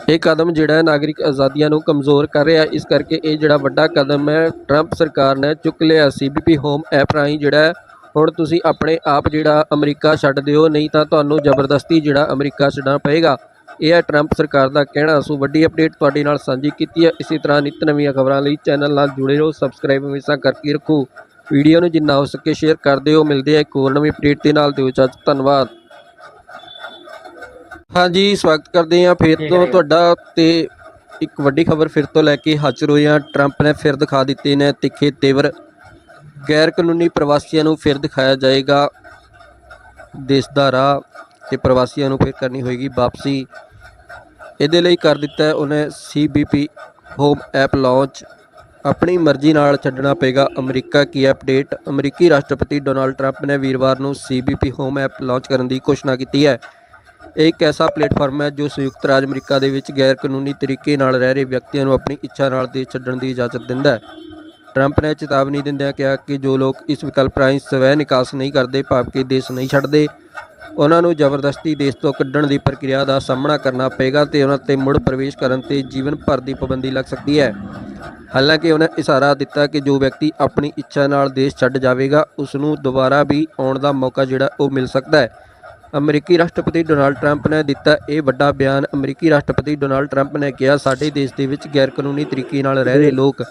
ਇਹ ਕਦਮ ਜਿਹੜਾ ਹੈ ਨਾਗਰਿਕ ਆਜ਼ਾਦੀਆਂ ਨੂੰ ਕਮਜ਼ੋਰ ਕਰ ਰਿਹਾ ਇਸ ਕਰਕੇ ਇਹ ਜਿਹੜਾ ਵੱਡਾ ਕਦਮ ਹੈ, ਟਰੰਪ ਸਰਕਾਰ ਨੇ ਚੁੱਕ ਲਿਆ ਸੀਬੀਪੀ ਹੋਮ ਐਪ ਰਾਹੀਂ ਜਿਹੜਾ ਹੈ, ਹੁਣ ਤੁਸੀਂ ਆਪਣੇ ਆਪ ਜਿਹੜਾ ਅਮਰੀਕਾ ਛੱਡ ਦਿਓ, ਨਹੀਂ ਤਾਂ ਤੁਹਾਨੂੰ ਜ਼ਬਰਦਸਤੀ ਜਿਹੜਾ ਅਮਰੀਕਾ ਛੱਡਣਾ ਪਏਗਾ। ਇਹ ਹੈ ਟਰੰਪ ਸਰਕਾਰ ਦਾ ਕਹਿਣਾ। ਸੋ ਵੱਡੀ ਅਪਡੇਟ ਤੁਹਾਡੇ ਨਾਲ ਸਾਂਝੀ ਕੀਤੀ ਹੈ। ਇਸੇ ਤਰ੍ਹਾਂ ਨਿਤ ਨਵੀਆਂ ਖਬਰਾਂ ਲਈ ਚੈਨਲ ਨਾਲ ਜੁੜੇ ਰਹੋ। ਸਬਸਕ੍ਰਾਈਬ ਹਮੇਸ਼ਾ ਕਰਕੇ ਰੱਖੋ। ਵੀਡੀਓ ਨੂੰ ਜਿੰਨਾ ਹੋ ਸਕੇ ਸ਼ੇਅਰ ਕਰ ਦਿਓ। ਮਿਲਦੇ ਆ ਇੱਕ ਹੋਰ ਨਵੀਂ ਅਪਡੇਟ ਦੇ ਨਾਲ। ਦਿਓ ਇਜਾਜ਼ਤ। ਧੰਨਵਾਦ। ਹਾਂਜੀ ਸਵਾਗਤ ਕਰਦੇ ਹਾਂ। ਫਿਰ ਤੋਂ ਤੁਹਾਡਾ ਤੇ ਇੱਕ ਵੱਡੀ ਖਬਰ ਫਿਰ ਤੋਂ ਲੈ ਕੇ ਹਾਜ਼ਰ ਹੋਏ ਹਾਂ। ਟਰੰਪ ਨੇ ਫਿਰ ਦਿਖਾ ਦਿੱਤੇ ਨੇ ਤਿੱਖੇ ਤੇਵਰ। ਗੈਰ ਕਾਨੂੰਨੀ ਪ੍ਰਵਾਸੀਆਂ ਨੂੰ ਫਿਰ ਦਿਖਾਇਆ ਜਾਏਗਾ। ਦੇਸ਼ ਦਾ ਰਾਹ ਤੇ ਪ੍ਰਵਾਸੀਆਂ ਨੂੰ ਫਿਰ ਕਰਨੀ ਹੋਏਗੀ ਵਾਪਸੀ। ਇਹਦੇ ਲਈ ਕਰ ਦਿੱਤਾ ਹੈ ਉਹਨੇ ਸੀਬੀਪੀ ਹੋਮ ਐਪ ਲਾਂਚ ਆਪਣੀ ਮਰਜ਼ੀ ਨਾਲ ਛੱਡਣਾ ਪਏਗਾ ਅਮਰੀਕਾ ਕੀ ਅਪਡੇਟ ਅਮਰੀਕੀ ਰਾਸ਼ਟਰਪਤੀ ਡੋਨਾਲਡ ਟਰੰਪ ਨੇ ਵੀਰਵਾਰ ਨੂੰ ਸੀਬੀਪੀ ਹੋਮ ਐਪ ਲਾਂਚ ਕਰਨ ਦੀ ਘੋਸ਼ਣਾ ਕੀਤੀ ਹੈ। ਇਹ ਇੱਕ ਐਸਾ ਪਲੇਟਫਾਰਮ ਹੈ ਜੋ ਸੰਯੁਕਤ ਰਾਜ ਅਮਰੀਕਾ ਦੇ ਵਿੱਚ ਗੈਰ ਕਾਨੂੰਨੀ ਤਰੀਕੇ ਨਾਲ ਰਹਿ ਰਹੇ ਵਿਅਕਤੀਆਂ ਨੂੰ ਆਪਣੀ ਇੱਛਾ ਨਾਲ ਦੇਸ਼ ਛੱਡਣ ਦੀ ਇਜਾਜ਼ਤ ਦਿੰਦਾ ਹੈ। ਟਰੰਪ ਨੇ ਚੇਤਾਵਨੀ ਦਿੰਦਿਆਂ ਕਿਹਾ ਕਿ ਜੋ ਲੋਕ ਇਸ ਵਿਕਲਪ ਰਾਹੀਂ ਸਵੈ ਨਿਕਾਸ ਨਹੀਂ ਕਰਦੇ, ਭਾਵ ਕਿ ਦੇਸ਼ ਨਹੀਂ ਛੱਡਦੇ, ਉਹਨਾਂ ਨੂੰ ਜ਼ਬਰਦਸਤੀ ਦੇਸ਼ ਤੋਂ ਕੱਢਣ ਦੀ ਪ੍ਰਕਿਰਿਆ ਦਾ ਸਾਹਮਣਾ ਕਰਨਾ ਪਏਗਾ ਤੇ ਉਹਨਾਂ ਤੇ ਮੁੜ ਪ੍ਰਵੇਸ਼ ਕਰਨ ਤੇ ਜੀਵਨ ਭਰ ਦੀ ਪਾਬੰਦੀ ਲੱਗ ਸਕਦੀ ਹੈ। ਹਾਲਾਂਕਿ ਉਹਨਾਂ ਇਸ਼ਾਰਾ ਦਿੱਤਾ ਕਿ ਜੋ ਵਿਅਕਤੀ ਆਪਣੀ ਇੱਛਾ ਨਾਲ ਦੇਸ਼ ਛੱਡ ਜਾਵੇਗਾ ਉਸ ਨੂੰ ਦੁਬਾਰਾ ਵੀ ਆਉਣ ਦਾ ਮੌਕਾ ਜਿਹੜਾ ਉਹ ਮਿਲ ਸਕਦਾ ਹੈ। ਅਮਰੀਕੀ ਰਾਸ਼ਟਰਪਤੀ ਡੋਨਾਲਡ ਟਰੰਪ ਨੇ ਦਿੱਤਾ ਇਹ ਵੱਡਾ ਬਿਆਨ। ਅਮਰੀਕੀ ਰਾਸ਼ਟਰਪਤੀ ਡੋਨਾਲਡ ਟਰੰਪ ਨੇ ਕਿਹਾ, ਸਾਡੇ ਦੇਸ਼ ਦੇ ਵਿੱਚ ਗੈਰ ਕਾਨੂੰਨੀ ਤਰੀਕੇ ਨਾਲ ਰਹਿ ਰਹੇ ਲੋਕ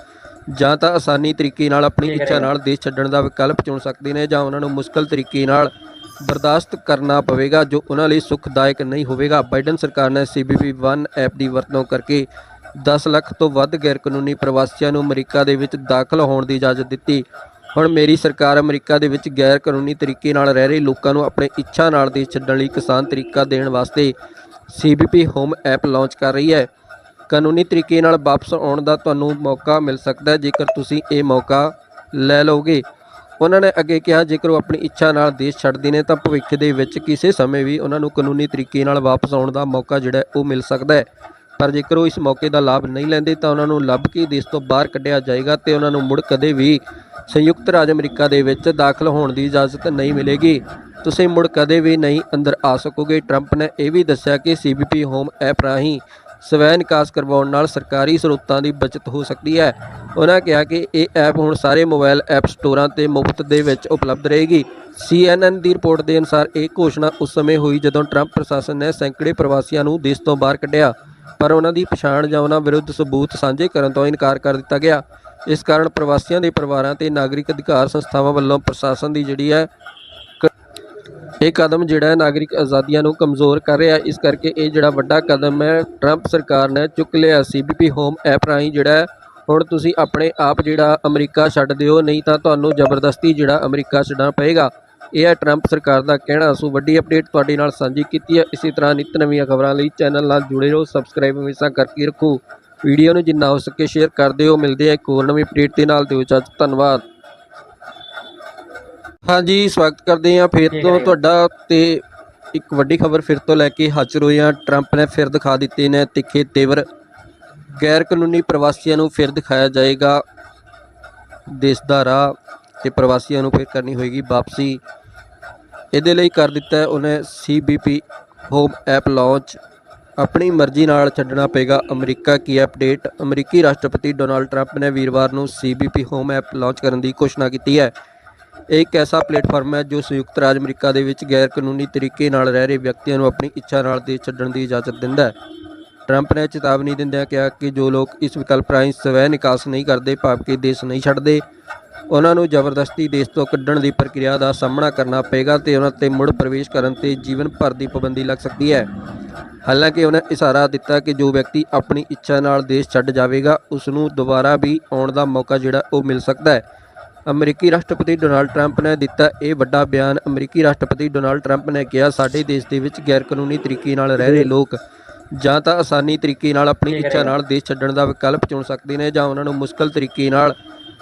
ਜਾਂ ਤਾਂ ਆਸਾਨੀ ਤਰੀਕੇ ਨਾਲ ਆਪਣੀ ਇੱਛਾ ਨਾਲ ਦੇਸ਼ ਛੱਡਣ ਦਾ ਵਿਕਲਪ ਚੁਣ ਸਕਦੇ ਨੇ ਜਾਂ ਉਹਨਾਂ ਨੂੰ ਮੁਸ਼ਕਲ ਤਰੀਕੇ ਨਾਲ ਬਰਦਾਸ਼ਤ ਕਰਨਾ ਪਵੇਗਾ ਜੋ ਉਹਨਾਂ ਲਈ ਸੁਖਦਾਇਕ ਨਹੀਂ ਹੋਵੇਗਾ। ਬਾਈਡਨ ਸਰਕਾਰ ਨੇ ਸੀਬੀਪੀ 1 ਐਪ ਦੀ ਵਰਤੋਂ ਕਰਕੇ 10 ਲੱਖ ਤੋਂ ਵੱਧ ਗੈਰਕਾਨੂੰਨੀ ਪ੍ਰਵਾਸੀਆਂ ਨੂੰ ਅਮਰੀਕਾ ਦੇ ਵਿੱਚ ਦਾਖਲ ਹੋਣ ਦੀ ਇਜਾਜ਼ਤ ਦਿੱਤੀ। ਹੁਣ ਮੇਰੀ ਸਰਕਾਰ ਅਮਰੀਕਾ ਦੇ ਵਿੱਚ ਗੈਰ ਕਾਨੂੰਨੀ ਤਰੀਕੇ ਨਾਲ ਰਹਿ ਰਹੇ ਲੋਕਾਂ ਨੂੰ ਆਪਣੇ ਇੱਛਾ ਨਾਲ ਦੇਸ਼ ਛੱਡਣ ਲਈ ਕਿਸਾਨ ਤਰੀਕਾ ਦੇਣ ਵਾਸਤੇ ਸੀਬੀਪੀ ਹੋਮ ਐਪ ਲਾਂਚ ਕਰ ਰਹੀ ਹੈ। ਕਾਨੂੰਨੀ ਤਰੀਕੇ ਨਾਲ ਵਾਪਸ ਆਉਣ ਦਾ ਤੁਹਾਨੂੰ ਮੌਕਾ ਮਿਲ ਸਕਦਾ ਹੈ, ਜੇਕਰ ਤੁਸੀਂ ਇਹ ਮੌਕਾ ਲੈ ਲਓਗੇ। ਉਹਨਾਂ ਨੇ ਅੱਗੇ ਕਿਹਾ, ਜੇਕਰ ਉਹ ਆਪਣੀ ਇੱਛਾ ਨਾਲ ਦੇਸ਼ ਛੱਡਦੇ ਨੇ, ਤਾਂ ਭਵਿੱਖ ਦੇ ਵਿੱਚ ਕਿਸੇ ਸਮੇਂ ਵੀ ਉਹਨਾਂ ਨੂੰ ਕਾਨੂੰਨੀ ਤਰੀਕੇ ਨਾਲ ਵਾਪਸ ਆਉਣ ਦਾ ਮੌਕਾ ਜਿਹੜਾ ਉਹ ਮਿਲ ਸਕਦਾ ਹੈ। ਪਰ ਜੇਕਰ ਉਹ ਇਸ ਮੌਕੇ ਦਾ ਲਾਭ ਨਹੀਂ ਲੈਂਦੇ, ਤਾਂ ਉਹਨਾਂ ਨੂੰ ਲੱਭ ਕੇ ਦੇਸ਼ ਤੋਂ ਬਾਹਰ ਕੱਢਿਆ ਜਾਏਗਾ ਤੇ ਉਹਨਾਂ ਨੂੰ ਮੁੜ ਕਦੇ ਵੀ ਸੰਯੁਕਤ ਰਾਜ ਅਮਰੀਕਾ ਦੇ ਵਿੱਚ ਦਾਖਲ ਹੋਣ ਦੀ ਇਜਾਜ਼ਤ ਨਹੀਂ ਮਿਲੇਗੀ। ਤੁਸੀਂ ਮੁੜ ਕਦੇ ਵੀ ਨਹੀਂ ਅੰਦਰ ਆ ਸਕੋਗੇ। ਟਰੰਪ ਨੇ ਇਹ ਵੀ ਦੱਸਿਆ ਕਿ ਸੀਬੀਪੀ ਹੋਮ ਐਪ ਰਾਹੀਂ ਸਵੈ ਨਿਕਾਸ ਕਰਵਾਉਣ ਨਾਲ ਸਰਕਾਰੀ ਸਰੋਤਾਂ ਦੀ ਬਚਤ ਹੋ ਸਕਦੀ ਹੈ। ਉਹਨਾਂ ਕਿਹਾ ਕਿ ਇਹ ਐਪ ਹੁਣ ਸਾਰੇ ਮੋਬਾਈਲ ਐਪ ਸਟੋਰਾਂ ਤੇ ਮੁਫਤ ਦੇ ਵਿੱਚ ਉਪਲਬਧ ਰਹੇਗੀ। CNN ਦੀ ਰਿਪੋਰਟ ਦੇ ਅਨੁਸਾਰ ਇਹ ਘੋਸ਼ਣਾ ਉਸ ਸਮੇਂ ਹੋਈ ਜਦੋਂ ਟਰੰਪ ਪ੍ਰਸ਼ਾਸਨ ਨੇ ਸੈਂਕੜੇ ਪ੍ਰਵਾਸੀਆਂ ਨੂੰ ਦੇਸ਼ ਤੋਂ ਬਾਹਰ ਕੱਢਿਆ, ਪਰ ਉਹਨਾਂ ਦੀ ਪਛਾਣ ਜਾਂ ਉਹਨਾਂ ਵਿਰੁੱਧ ਸਬੂਤ ਸਾਂਝੇ ਕਰਨ ਤੋਂ ਇਨਕਾਰ ਕਰ ਦਿੱਤਾ ਗਿਆ। ਇਸ ਕਾਰਨ ਪ੍ਰਵਾਸੀਆਂ ਦੇ ਪਰਿਵਾਰਾਂ ਤੇ ਨਾਗਰਿਕ ਅਧਿਕਾਰ ਸੰਸਥਾਵਾਂ ਵੱਲੋਂ ਪ੍ਰਸ਼ਾਸਨ ਦੀ ਜਿਹੜੀ ਹੈ ਇਹ ਕਦਮ ਜਿਹੜਾ ਹੈ ਨਾਗਰਿਕ ਆਜ਼ਾਦੀਆਂ ਨੂੰ ਕਮਜ਼ੋਰ ਕਰ ਰਿਹਾ ਇਸ ਕਰਕੇ ਇਹ ਜਿਹੜਾ ਵੱਡਾ ਕਦਮ ਹੈ, ਟਰੰਪ ਸਰਕਾਰ ਨੇ ਚੁੱਕ ਲਿਆ ਸੀਬੀਪੀ ਹੋਮ ਐਪ ਰਾਹੀਂ ਜਿਹੜਾ ਹੁਣ ਤੁਸੀਂ ਆਪਣੇ ਆਪ ਜਿਹੜਾ ਅਮਰੀਕਾ ਛੱਡ ਦਿਓ, ਨਹੀਂ ਤਾਂ ਤੁਹਾਨੂੰ ਜ਼ਬਰਦਸਤੀ ਜਿਹੜਾ ਅਮਰੀਕਾ ਛੱਡਣਾ ਪਏਗਾ। ਇਹ ਹੈ ਟਰੰਪ ਸਰਕਾਰ ਦਾ ਕਹਿਣਾ। ਸੋ ਵੱਡੀ ਅਪਡੇਟ ਤੁਹਾਡੇ ਨਾਲ ਸਾਂਝੀ ਕੀਤੀ ਹੈ। ਇਸੇ ਤਰ੍ਹਾਂ ਨਿੱਤ ਨਵੀਆਂ ਖਬਰਾਂ ਲਈ ਚੈਨਲ ਨਾਲ ਜੁੜੇ ਰਹੋ। ਸਬਸਕ੍ਰਾਈਬ ਹਮੇਸ਼ਾ ਕਰਕੇ ਰੱਖੋ। ਵੀਡੀਓ ਨੂੰ ਜਿੰਨਾ ਹੋ ਸਕੇ ਸ਼ੇਅਰ ਕਰ ਦਿਓ। ਮਿਲਦੇ ਆ ਇੱਕ ਹੋਰ ਨਵੀਂ ਅਪਡੇਟ ਦੇ ਨਾਲ। ਦਿਓ ਇਜਾਜ਼ਤ ਧੰਨਵਾਦ। ਹਾਂਜੀ ਸਵਾਗਤ ਕਰਦੇ ਹਾਂ ਫਿਰ ਤੋਂ ਤੁਹਾਡਾ ਤੇ ਇੱਕ ਵੱਡੀ ਖਬਰ ਫਿਰ ਤੋਂ ਲੈ ਕੇ ਹਾਜ਼ਰ ਹੋਏ ਹਾਂ। ਟਰੰਪ ਨੇ ਫਿਰ ਦਿਖਾ ਦਿੱਤੇ ਨੇ ਤਿੱਖੇ ਤੇਵਰ। ਗੈਰ ਕਾਨੂੰਨੀ ਪ੍ਰਵਾਸੀਆਂ ਨੂੰ ਫਿਰ ਦਿਖਾਇਆ ਜਾਏਗਾ। ਦੇਸ਼ ਦਾ ਰਾਹ ਤੇ ਪ੍ਰਵਾਸੀਆਂ ਨੂੰ ਫਿਰ ਕਰਨੀ ਹੋਏਗੀ ਵਾਪਸੀ। ਇਹਦੇ ਲਈ ਕਰ ਦਿੱਤਾ ਉਹਨੇ ਸੀਬੀਪੀ ਹੋਮ ਐਪ ਲਾਂਚ ਆਪਣੀ ਮਰਜ਼ੀ ਨਾਲ ਛੱਡਣਾ ਪਏਗਾ ਅਮਰੀਕਾ ਕੀ ਅਪਡੇਟ? ਅਮਰੀਕੀ ਰਾਸ਼ਟਰਪਤੀ ਡੋਨਾਲਡ ਟਰੰਪ ਨੇ ਵੀਰਵਾਰ ਨੂੰ ਸੀਬੀਪੀ ਹੋਮ ਐਪ ਲਾਂਚ ਕਰਨ ਦੀ ਘੋਸ਼ਣਾ ਕੀਤੀ ਹੈ। ਇਹ ਇੱਕ ਐਸਾ ਪਲੇਟਫਾਰਮ ਹੈ ਜੋ ਸੰਯੁਕਤ ਰਾਜ ਅਮਰੀਕਾ ਦੇ ਵਿੱਚ ਗੈਰ ਕਾਨੂੰਨੀ ਤਰੀਕੇ ਨਾਲ ਰਹਿ ਰਹੇ ਵਿਅਕਤੀਆਂ ਨੂੰ ਆਪਣੀ ਇੱਛਾ ਨਾਲ ਦੇਸ਼ ਛੱਡਣ ਦੀ ਇਜਾਜ਼ਤ ਦਿੰਦਾ ਹੈ। ਟਰੰਪ ਨੇ ਚੇਤਾਵਨੀ ਦਿੰਦਿਆਂ ਕਿਹਾ ਕਿ ਜੋ ਲੋਕ ਇਸ ਵਿਕਲਪ ਰਾਹੀਂ ਸਵੈ ਨਿਕਾਸ ਨਹੀਂ ਕਰਦੇ, ਭਾਵ ਕਿ ਦੇਸ਼ ਨਹੀਂ ਛੱਡਦੇ, ਉਹਨਾਂ ਨੂੰ ਜ਼ਬਰਦਸਤੀ ਦੇਸ਼ ਤੋਂ ਕੱਢਣ ਦੀ ਪ੍ਰਕਿਰਿਆ ਦਾ ਸਾਹਮਣਾ ਕਰਨਾ ਪਏਗਾ ਤੇ ਉਹਨਾਂ ਤੇ ਮੁੜ ਪ੍ਰਵੇਸ਼ ਕਰਨ ਤੇ ਜੀਵਨ ਭਰ ਦੀ ਪਾਬੰਦੀ ਲੱਗ ਸਕਦੀ ਹੈ। ਹਾਲਾਂਕਿ ਉਹਨੇ ਇਸ਼ਾਰਾ ਦਿੱਤਾ ਕਿ ਜੋ ਵਿਅਕਤੀ ਆਪਣੀ ਇੱਛਾ ਨਾਲ ਦੇਸ਼ ਛੱਡ ਜਾਵੇਗਾ ਉਸ ਨੂੰ ਦੁਬਾਰਾ ਵੀ ਆਉਣ ਦਾ ਮੌਕਾ ਜਿਹੜਾ ਉਹ ਮਿਲ ਸਕਦਾ ਹੈ। ਅਮਰੀਕੀ ਰਾਸ਼ਟਰਪਤੀ ਡੋਨਾਲਡ ਟਰੰਪ ਨੇ ਦਿੱਤਾ ਇਹ ਵੱਡਾ ਬਿਆਨ। ਅਮਰੀਕੀ ਰਾਸ਼ਟਰਪਤੀ ਡੋਨਾਲਡ ਟਰੰਪ ਨੇ ਕਿਹਾ, ਸਾਡੇ ਦੇਸ਼ ਦੇ ਵਿੱਚ ਗੈਰ ਕਾਨੂੰਨੀ ਤਰੀਕੇ ਨਾਲ ਰਹਿ ਰਹੇ ਲੋਕ ਜਾਂ ਤਾਂ ਆਸਾਨੀ ਤਰੀਕੇ ਨਾਲ ਆਪਣੀ ਇੱਛਾ ਨਾਲ ਦੇਸ਼ ਛੱਡਣ ਦਾ ਵਿਕਲਪ ਚੁਣ ਸਕਦੇ ਨੇ ਜਾਂ ਉਹਨਾਂ ਨੂੰ ਮੁਸ਼ਕਲ ਤਰੀਕੇ ਨਾਲ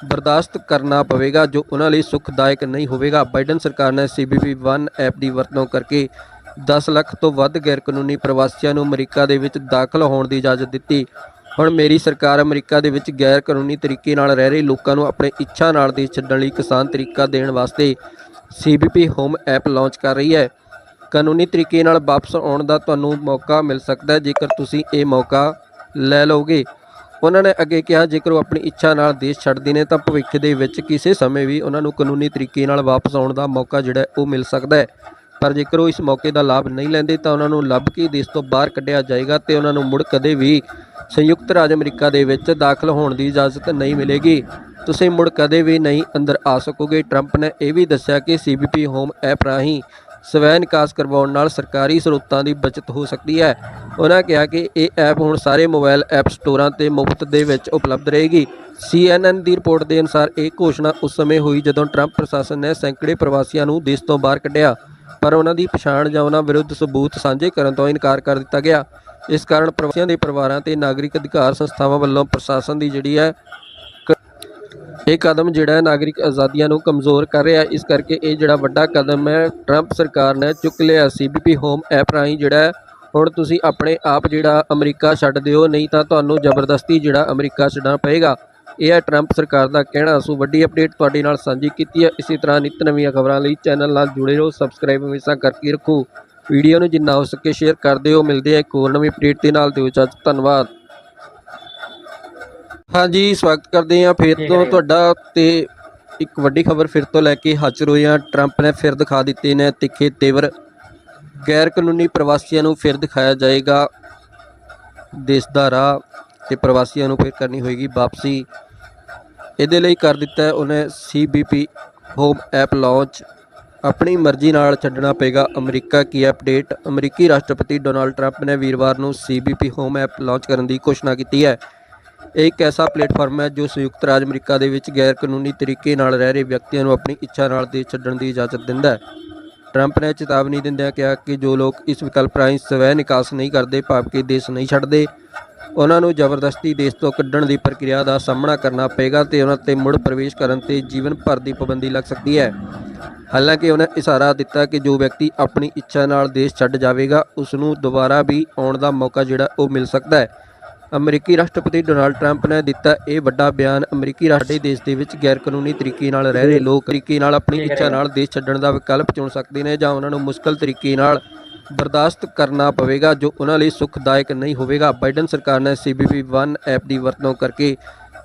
ਬਰਦਾਸ਼ਤ ਕਰਨਾ ਪਵੇਗਾ ਜੋ ਉਹਨਾਂ ਲਈ ਸੁਖਦਾਇਕ ਨਹੀਂ ਹੋਵੇਗਾ। ਬਾਈਡਨ ਸਰਕਾਰ ਨੇ ਸੀਬੀਪੀ 1 ਐਪ ਦੀ ਵਰਤੋਂ ਕਰਕੇ 10 ਲੱਖ ਤੋਂ ਵੱਧ ਗੈਰ ਕਾਨੂੰਨੀ ਪ੍ਰਵਾਸੀਆਂ ਨੂੰ ਅਮਰੀਕਾ ਦੇ ਵਿੱਚ ਦਾਖਲ ਹੋਣ ਦੀ ਇਜਾਜ਼ਤ ਦਿੱਤੀ। ਹੁਣ ਮੇਰੀ ਸਰਕਾਰ ਅਮਰੀਕਾ ਦੇ ਵਿੱਚ ਗੈਰ ਕਾਨੂੰਨੀ ਤਰੀਕੇ ਨਾਲ ਰਹਿ ਰਹੇ ਲੋਕਾਂ ਨੂੰ ਆਪਣੇ ਇੱਛਾ ਨਾਲ ਦੇਸ਼ ਛੱਡਣ ਲਈ ਕਿਸਾਨ ਤਰੀਕਾ ਦੇਣ ਵਾਸਤੇ ਸੀਬੀਪੀ ਹੋਮ ਐਪ ਲਾਂਚ ਕਰ ਰਹੀ ਹੈ। ਕਾਨੂੰਨੀ ਤਰੀਕੇ ਨਾਲ ਵਾਪਸ ਆਉਣ ਦਾ ਤੁਹਾਨੂੰ ਮੌਕਾ ਮਿਲ ਸਕਦਾ ਹੈ, ਜੇਕਰ ਤੁਸੀਂ ਇਹ ਮੌਕਾ ਲੈ ਲਓਗੇ। ਉਹਨਾਂ ਨੇ ਅੱਗੇ ਕਿਹਾ, ਜੇਕਰ ਉਹ ਆਪਣੀ ਇੱਛਾ ਨਾਲ ਦੇਸ਼ ਛੱਡਦੇ ਨੇ, ਤਾਂ ਭਵਿੱਖ ਦੇ ਵਿੱਚ ਕਿਸੇ ਸਮੇਂ ਵੀ ਉਹਨਾਂ ਨੂੰ ਕਾਨੂੰਨੀ ਤਰੀਕੇ ਨਾਲ ਵਾਪਸ ਆਉਣ ਦਾ ਮੌਕਾ ਜਿਹੜਾ ਉਹ ਮਿਲ ਸਕਦਾ ਹੈ। ਪਰ ਜੇਕਰ ਉਹ ਇਸ ਮੌਕੇ ਦਾ ਲਾਭ ਨਹੀਂ ਲੈਂਦੇ ਤਾਂ ਉਹਨਾਂ ਨੂੰ ਲੱਭ ਕੇ ਦੇਸ਼ ਤੋਂ ਬਾਹਰ ਕੱਢਿਆ ਜਾਏਗਾ ਤੇ ਉਹਨਾਂ ਨੂੰ ਮੁੜ ਕਦੇ ਵੀ ਸੰਯੁਕਤ ਰਾਜ ਅਮਰੀਕਾ ਦੇ ਵਿੱਚ ਦਾਖਲ ਹੋਣ ਦੀ ਇਜਾਜ਼ਤ ਨਹੀਂ ਮਿਲੇਗੀ। ਤੁਸੀਂ ਮੁੜ ਕਦੇ ਵੀ ਨਹੀਂ ਅੰਦਰ ਆ ਸਕੋਗੇ। ਟਰੰਪ ਨੇ ਇਹ ਵੀ ਦੱਸਿਆ ਕਿ ਸੀਬੀਪੀ ਹੋਮ ਐਪ ਰਾਹੀਂ ਸਵੈ ਨਿਕਾਸ ਕਰਵਾਉਣ ਨਾਲ ਸਰਕਾਰੀ ਸਰੋਤਾਂ ਦੀ ਬਚਤ ਹੋ ਸਕਦੀ ਹੈ। ਉਹਨਾਂ ਕਿਹਾ ਕਿ ਇਹ ਐਪ ਹੁਣ ਸਾਰੇ ਮੋਬਾਈਲ ਐਪ ਸਟੋਰਾਂ ਤੇ ਮੁਫਤ ਦੇ ਵਿੱਚ ਉਪਲਬਧ ਰਹੇਗੀ। CNN ਦੀ ਰਿਪੋਰਟ ਦੇ ਅਨੁਸਾਰ ਇਹ ਘੋਸ਼ਣਾ ਉਸ ਸਮੇਂ ਹੋਈ ਜਦੋਂ ਟਰੰਪ ਪ੍ਰਸ਼ਾਸਨ ਨੇ ਸੈਂਕੜੇ ਪ੍ਰਵਾਸੀਆਂ ਨੂੰ ਦੇਸ਼ ਤੋਂ ਬਾਹਰ ਕੱਢਿਆ। ਪਰ ਉਹਨਾਂ ਦੀ ਪਛਾਣ ਜਾਂ ਉਹਨਾਂ ਵਿਰੁੱਧ ਸਬੂਤ ਸਾਂਝੇ ਕਰਨ ਤੋਂ ਇਨਕਾਰ ਕਰ ਦਿੱਤਾ ਗਿਆ। ਇਸ ਕਾਰਨ ਪ੍ਰਵਾਸੀਆਂ ਦੇ ਪਰਿਵਾਰਾਂ ਤੇ ਨਾਗਰਿਕ ਅਧਿਕਾਰ ਸੰਸਥਾਵਾਂ ਵੱਲੋਂ ਪ੍ਰਸ਼ਾਸਨ ਦੀ ਜਿਹੜੀ ਹੈ ਕ- ਇਹ ਕਦਮ ਜਿਹੜਾ ਨਾਗਰਿਕ ਆਜ਼ਾਦੀਆਂ ਨੂੰ ਕਮਜ਼ੋਰ ਕਰ ਰਿਹਾ ਇਸ ਕਰਕੇ ਇਹ ਜਿਹੜਾ ਵੱਡਾ ਕਦਮ ਹੈ ਟਰੰਪ ਸਰਕਾਰ ਨੇ ਚੁੱਕ ਲਿਆ ਸੀਬੀਪੀ ਹੋਮ ਐਪ ਰਾਹੀਂ ਜਿਹੜਾ ਹੈ, ਹੁਣ ਤੁਸੀਂ ਆਪਣੇ ਆਪ ਜਿਹੜਾ ਅਮਰੀਕਾ ਛੱਡ ਦਿਓ ਨਹੀਂ ਤਾਂ ਤੁਹਾਨੂੰ ਜ਼ਬਰਦਸਤੀ ਜਿਹੜਾ ਅਮਰੀਕਾ ਛੱਡਣਾ ਪਏਗਾ। ਇਹ ਹੈ ਟਰੰਪ ਸਰਕਾਰ ਦਾ ਕਹਿਣਾ। ਸੋ ਵੱਡੀ ਅਪਡੇਟ ਤੁਹਾਡੇ ਨਾਲ ਸਾਂਝੀ ਕੀਤੀ ਹੈ। ਇਸੇ ਤਰ੍ਹਾਂ ਨਿੱਤ ਨਵੀਆਂ ਖਬਰਾਂ ਲਈ ਚੈਨਲ ਨਾਲ ਜੁੜੇ ਰਹੋ। ਸਬਸਕ੍ਰਾਈਬ ਹਮੇਸ਼ਾ ਕਰਕੇ ਰੱਖੋ। ਵੀਡੀਓ ਨੂੰ ਜਿੰਨਾ ਹੋ ਸਕੇ ਸ਼ੇਅਰ ਕਰ ਦਿਓ। ਮਿਲਦੇ ਆ ਇੱਕ ਹੋਰ ਨਵੀਂ ਅਪਡੇਟ ਦੇ ਨਾਲ। ਦਿਓ ਇਜਾਜ਼ਤ। ਧੰਨਵਾਦ। ਹਾਂਜੀ ਸਵਾਗਤ ਕਰਦੇ ਹਾਂ। ਫਿਰ ਤੋਂ ਤੁਹਾਡਾ ਤੇ ਇੱਕ ਵੱਡੀ ਖਬਰ ਫਿਰ ਤੋਂ ਲੈ ਕੇ ਹਾਜ਼ਰ ਹੋਏ ਹਾਂ। ਟਰੰਪ ਨੇ ਫਿਰ ਦਿਖਾ ਦਿੱਤੇ ਨੇ ਤਿੱਖੇ ਤੇਵਰ। ਗੈਰ ਕਾਨੂੰਨੀ ਪ੍ਰਵਾਸੀਆਂ ਨੂੰ ਫਿਰ ਦਿਖਾਇਆ ਜਾਏਗਾ। ਦੇਸ਼ ਦਾ ਰਾਹ ਤੇ ਪ੍ਰਵਾਸੀਆਂ ਨੂੰ ਫਿਰ ਕਰਨੀ ਹੋਏਗੀ ਵਾਪਸੀ। ਇਹਦੇ ਲਈ ਕਰ ਦਿੱਤਾ ਹੈ ਉਹਨੇ ਸੀਬੀਪੀ ਹੋਮ ਐਪ ਲਾਂਚ ਆਪਣੀ ਮਰਜ਼ੀ ਨਾਲ ਛੱਡਣਾ ਪਏਗਾ ਅਮਰੀਕਾ ਕੀ ਅਪਡੇਟ। ਅਮਰੀਕੀ ਰਾਸ਼ਟਰਪਤੀ ਡੋਨਾਲਡ ਟਰੰਪ ਨੇ ਵੀਰਵਾਰ ਨੂੰ CBP ਹੋਮ ਐਪ ਲਾਂਚ ਕਰਨ ਦੀ ਘੋਸ਼ਣਾ ਕੀਤੀ ਹੈ। ਇਹ ਇੱਕ ਐਸਾ ਪਲੇਟਫਾਰਮ ਹੈ ਜੋ ਸੰਯੁਕਤ ਰਾਜ ਅਮਰੀਕਾ ਦੇ ਵਿੱਚ ਗੈਰ ਕਾਨੂੰਨੀ ਤਰੀਕੇ ਨਾਲ ਰਹਿ ਰਹੇ ਵਿਅਕਤੀਆਂ ਨੂੰ ਆਪਣੀ ਇੱਛਾ ਨਾਲ ਦੇਸ਼ ਛੱਡਣ ਦੀ ਇਜਾਜ਼ਤ ਦਿੰਦਾ ਹੈ। ਟਰੰਪ ਨੇ ਚੇਤਾਵਨੀ ਦਿੰਦਿਆਂ ਕਿਹਾ ਕਿ ਜੋ ਲੋਕ ਇਸ ਵਿਕਲਪ ਰਾਹੀਂ ਸਵੈ ਨਿਕਾਸ ਨਹੀਂ ਕਰਦੇ, ਭਾਵ ਕਿ ਦੇਸ਼ ਨਹੀਂ ਛੱਡਦੇ ਉਹਨਾਂ ਨੂੰ ਜ਼ਬਰਦਸਤੀ ਦੇਸ਼ ਤੋਂ ਕੱਢਣ ਦੀ ਪ੍ਰਕਿਰਿਆ ਦਾ ਸਾਹਮਣਾ ਕਰਨਾ ਪਏਗਾ ਤੇ ਉਹਨਾਂ ਤੇ ਮੁੜ ਪ੍ਰਵੇਸ਼ ਕਰਨ ਤੇ ਜੀਵਨ ਭਰ ਦੀ ਪਾਬੰਦੀ ਲੱਗ ਸਕਦੀ ਹੈ। ਹਾਲਾਂਕਿ ਉਹਨਾਂ ਇਸ਼ਾਰਾ ਦਿੱਤਾ ਕਿ ਜੋ ਵਿਅਕਤੀ ਆਪਣੀ ਇੱਛਾ ਨਾਲ ਦੇਸ਼ ਛੱਡ ਜਾਵੇਗਾ ਉਸ ਨੂੰ ਦੁਬਾਰਾ ਵੀ ਆਉਣ ਦਾ ਮੌਕਾ ਜਿਹੜਾ ਉਹ ਮਿਲ ਸਕਦਾ ਹੈ। ਅਮਰੀਕੀ ਰਾਸ਼ਟਰਪਤੀ ਡੋਨਾਲਡ ਟਰੰਪ ਨੇ ਦਿੱਤਾ ਇਹ ਵੱਡਾ ਬਿਆਨ, ਅਮਰੀਕੀ ਰਾਸ਼ਟਰੀ ਦੇਸ਼ ਦੇ ਵਿੱਚ ਗੈਰ ਕਾਨੂੰਨੀ ਤਰੀਕੇ ਨਾਲ ਰਹਿ ਰਹੇ ਲੋਕ ਤਰੀਕੇ ਨਾਲ ਆਪਣੀ ਇੱਛਾ ਨਾਲ ਦੇਸ਼ ਛੱਡਣ ਦਾ ਵਿਕਲਪ ਚੁਣ ਸਕਦੇ ਨੇ ਜਾਂ ਉਹਨਾਂ ਨੂੰ ਮੁਸ਼ਕਲ ਤਰੀਕੇ ਨਾਲ ਬਰਦਾਸ਼ਤ ਕਰਨਾ ਪਵੇਗਾ ਜੋ ਉਹਨਾਂ ਲਈ ਸੁਖਦਾਇਕ ਨਹੀਂ ਹੋਵੇਗਾ। ਬਾਈਡਨ ਸਰਕਾਰ ਨੇ CBP 1 ਐਪ ਦੀ ਵਰਤੋਂ ਕਰਕੇ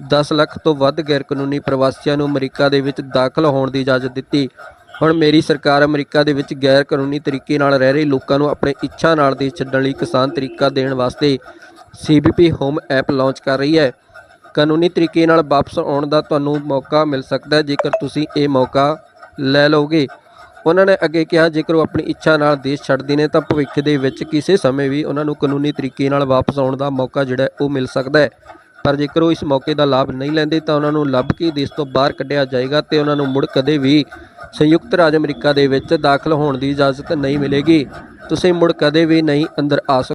10 ਲੱਖ ਤੋਂ ਵੱਧ ਗੈਰ ਕਾਨੂੰਨੀ ਪ੍ਰਵਾਸੀਆਂ ਨੂੰ ਅਮਰੀਕਾ ਦੇ ਵਿੱਚ ਦਾਖਲ ਹੋਣ ਦੀ ਇਜਾਜ਼ਤ ਦਿੱਤੀ। ਹੁਣ ਮੇਰੀ ਸਰਕਾਰ ਅਮਰੀਕਾ ਦੇ ਵਿੱਚ ਗੈਰ ਕਾਨੂੰਨੀ ਤਰੀਕੇ ਨਾਲ ਰਹਿ ਰਹੇ ਲੋਕਾਂ ਨੂੰ ਆਪਣੇ ਇੱਛਾ ਨਾਲ ਦੇਸ਼ ਛੱਡਣ ਲਈ ਕਿਸਾਨ ਤਰੀਕਾ ਦੇਣ ਵਾਸਤੇ CBP ਹੋਮ ਐਪ ਲਾਂਚ ਕਰ ਰਹੀ ਹੈ। ਕਾਨੂੰਨੀ ਤਰੀਕੇ ਨਾਲ ਵਾਪਸ ਆਉਣ ਦਾ ਤੁਹਾਨੂੰ ਮੌਕਾ ਮਿਲ ਸਕਦਾ ਹੈ। ਜੇਕਰ ਤੁਸੀਂ ਇਹ ਮੌਕਾ ਲੈ ਲਓਗੇ ਉਹਨਾਂ ਨੇ ਅੱਗੇ ਕਿਹਾ, ਜੇਕਰ ਉਹ ਆਪਣੀ ਇੱਛਾ ਨਾਲ ਦੇਸ਼ ਛੱਡਦੇ ਨੇ, ਤਾਂ ਭਵਿੱਖ ਦੇ ਵਿੱਚ ਕਿਸੇ ਸਮੇਂ ਵੀ ਉਹਨਾਂ ਨੂੰ ਕਾਨੂੰਨੀ ਤਰੀਕੇ ਨਾਲ ਵਾਪਸ ਆਉਣ ਦਾ ਮੌਕਾ ਜਿਹੜਾ ਉਹ ਮਿਲ ਸਕਦਾ ਹੈ। ਪਰ ਜੇਕਰ ਉਹ ਇਸ ਮੌਕੇ ਦਾ ਲਾਭ ਨਹੀਂ ਲੈਂਦੇ, ਤਾਂ ਉਹਨਾਂ ਨੂੰ ਲੱਭ ਕੇ ਦੇਸ਼ ਤੋਂ ਬਾਹਰ ਕੱਢਿਆ ਜਾਏਗਾ ਤੇ ਉਹਨਾਂ ਨੂੰ ਮੁੜ ਕਦੇ ਵੀ ਸੰਯੁਕਤ ਰਾਜ ਅਮਰੀਕਾ ਦੇ ਵਿੱਚ ਦਾਖਲ ਹੋਣ ਦੀ ਇਜਾਜ਼ਤ ਨਹੀਂ ਮਿਲੇਗੀ। ਤੁਸੀਂ ਮੁੜ ਕਦੇ ਵੀ ਨਹੀਂ ਅੰਦਰ ਆ ਸਕਦੇ।